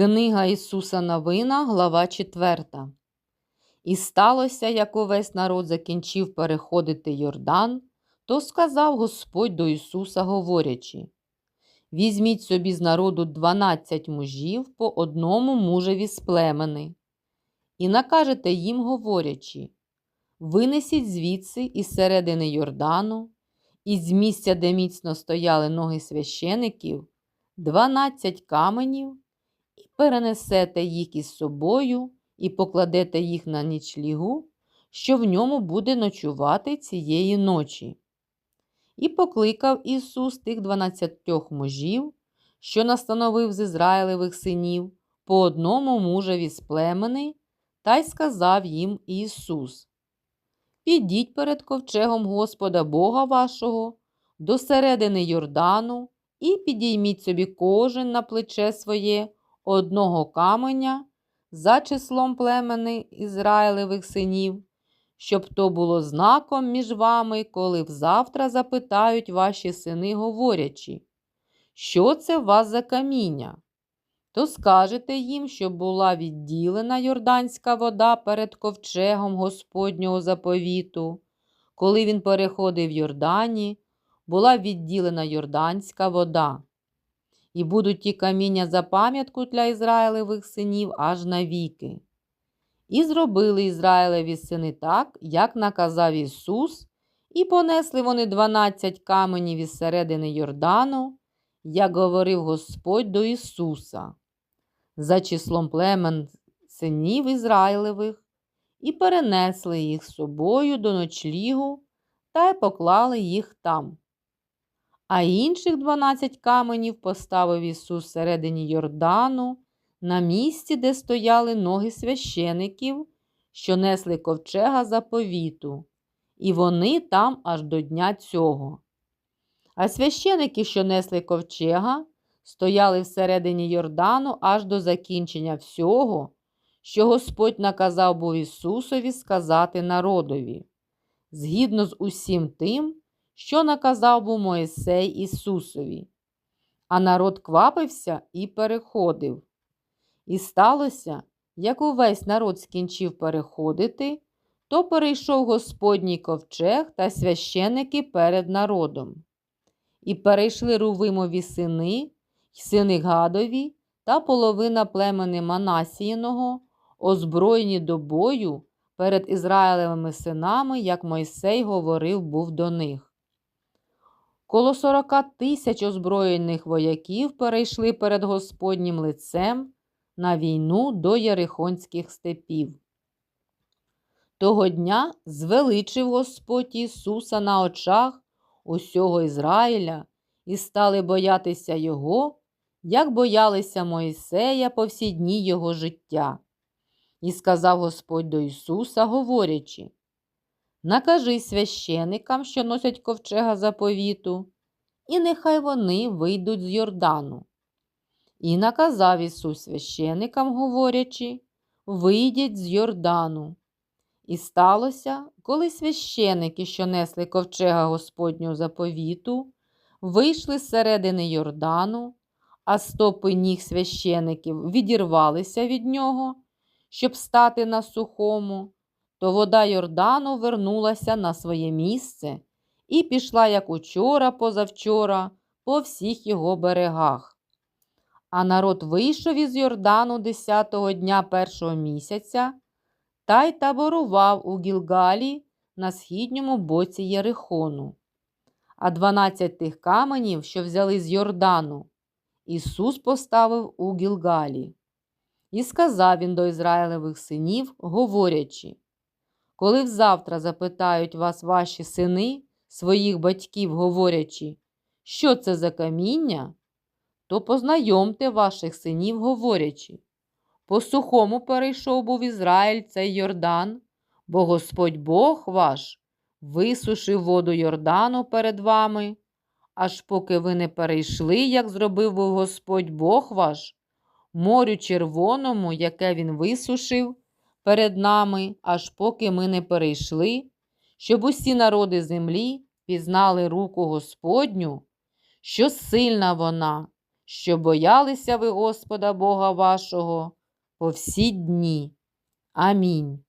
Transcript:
Книга Ісуса Новина, глава 4. І сталося, як увесь народ закінчив переходити Йордан, то сказав Господь до Ісуса, говорячи: Візьміть собі з народу дванадцять мужів по одному мужеві з племени, і накажете їм, говорячи: Винесіть звідси із середини Йордану, із місця, де міцно стояли ноги священиків, дванадцять каменів і перенесете їх із собою і покладете їх на нічлігу, що в ньому буде ночувати цієї ночі. І покликав Ісус тих дванадцятьох мужів, що настановив з Ізраїлевих синів, по одному мужеві з племени, та й сказав їм Ісус: Підіть перед ковчегом Господа Бога вашого до середини Йордану і підійміть собі кожен на плече своє одного каменя за числом племени Ізраїлевих синів, щоб то було знаком між вами, коли взавтра запитають ваші сини, говорячи, що це у вас за каміння? То скажете їм, що була відділена йорданська вода перед ковчегом Господнього заповіту, коли він переходив Йордані, була відділена йорданська вода і будуть ті каміння за пам'ятку для Ізраїлевих синів аж навіки. І зробили Ізраїлеві сини так, як наказав Ісус, і понесли вони дванадцять каменів із середини Йордану, як говорив Господь до Ісуса, за числом племен синів Ізраїлевих, і перенесли їх з собою до ночлігу та й поклали їх там. А інших дванадцять каменів поставив Ісус всередині Йордану, на місці, де стояли ноги священиків, що несли ковчега заповіту, і вони там аж до дня цього. А священики, що несли ковчега, стояли всередині Йордану аж до закінчення всього, що Господь наказав був Ісусові сказати народові, згідно з усім тим, що наказав був Моїсей Ісусові. А народ квапився і переходив. І сталося, як увесь народ скінчив переходити, то перейшов Господній ковчег та священики перед народом. І перейшли Рувимові сини, й сини Гадові та половина племени Манасіїного, озброєні до бою перед Ізраїлевими синами, як Мойсей говорив був до них. Коло сорока тисяч озброєних вояків перейшли перед Господнім лицем на війну до Єрихонських степів. Того дня звеличив Господь Ісуса на очах усього Ізраїля і стали боятися Його, як боялися Моїсея по всі дні Його життя. І сказав Господь до Ісуса, говорячи Накажи священикам, що носять ковчега заповіту, і нехай вони вийдуть з Йордану. І наказав Ісус священикам, говорячи, вийдіть з Йордану. І сталося, коли священики, що несли ковчега Господнього заповіту, вийшли з середини Йордану, а стопи ніг священиків відірвалися від нього, щоб стати на сухому то вода Йордану вернулася на своє місце і пішла, як учора, позавчора, по всіх його берегах. А народ вийшов із Йордану десятого дня першого місяця та й таборував у Гілгалі на східньому боці Єрихону. А дванадцять тих каменів, що взяли з Йордану, Ісус поставив у Гілгалі. І сказав він до Ізраїлевих синів, говорячи коли взавтра запитають вас ваші сини, своїх батьків, говорячи, що це за каміння, то познайомте ваших синів, говорячи. По сухому перейшов був Ізраїль цей Йордан, бо Господь Бог ваш висушив воду Йордану перед вами, аж поки ви не перейшли, як зробив був Господь Бог ваш, морю червоному, яке він висушив перед нами, аж поки ми не перейшли, щоб усі народи землі пізнали руку Господню, що сильна вона, що боялися ви Господа Бога вашого по всі дні. Амінь.